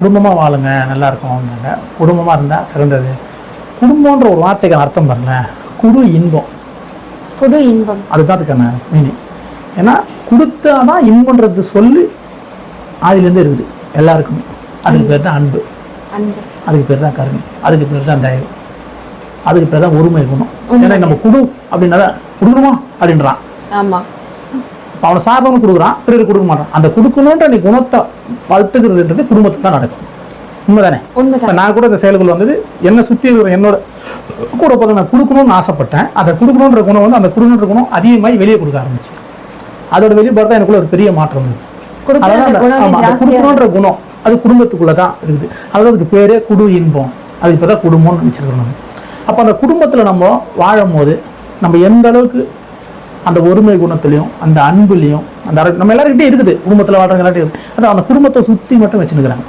குடும்பமாக வாழுங்க நல்லா இருக்கும்னாங்க குடும்பமாக இருந்தால் சிறந்தது. குடும்பன்ற ஒரு வார்த்தைக்கான அர்த்தம் பாருங்களேன். குடு இன்பம். புது இன்பம். அதுதான் அதுக்கான மீனிங் ஏன்னா கொடுத்தாதான் இன்பன்றது சொல்லி ஆதிலேருந்து இருக்குது. எல்லாருக்குமே. அதுக்கு பேர் தான் அன்பு. அன்பு. அதுக்கு பேர் தான் கருணை. அதுக்கு பேர் தான் தயவு. அதுக்கு பேர் தான் ஒருமை குணம். ஏன்னா நம்ம குடு அப்படின்னா கொடுக்கணுமா அப்படின்றான். ஆமா. இப்போ அவனை சார்பவங்க கொடுக்குறான் பிறகு கொடுக்க மாட்டான். அந்த கொடுக்கணுன்ற நீ குணத்தை வளர்த்துக்கிறதுன்றது குடும்பத்தில் தான் நடக்கும். உண்மைதானே? இப்போ நான் கூட இந்த செயல்கள் வந்தது என்னை சுற்றி இருக்கிற என்னோட கூட பார்த்து நான் கொடுக்கணும்னு ஆசைப்பட்டேன். அதை கொடுக்கணுன்ற குணம் வந்து அந்த கொடுக்கணுன்ற குணம் அதிகமாகி வெளியே கொடுக்க ஆரம்பிச்சு. அதோட வெளிப்பாடு தான் எனக்குள்ள ஒரு பெரிய மாற்றம் இருந்தது கொடுக்குற அதான் அந்த அந்த- குணமே ஆமா, அந்த ஜாஸ்தியா கொடுக்கணுன்ற குணம் அது குடும்பத்துக்குள்ள தான் இருக்குது. அதாவது அதுக்கு பேரே குடு இன்பம். அது இப்போ தான் குடும்பம்னு நினச்சிருக்கிறோம் நம்ம. அப்போ அந்த குடும்பத்தில் நம்ம வாழும் போது நம்ம எந்த அளவுக்கு அந்த ஒருமை குணத்துலையும் அந்த அன்புலையும் அந்த நம்ம எல்லாருக்கிட்டே இருக்குது குடும்பத்தில் வாழ்றவங்க எல்லாத்தையும் அதான் அந்த குடும்பத்தை சுற்றி மட்டும் வச்சுருக்கிறாங்க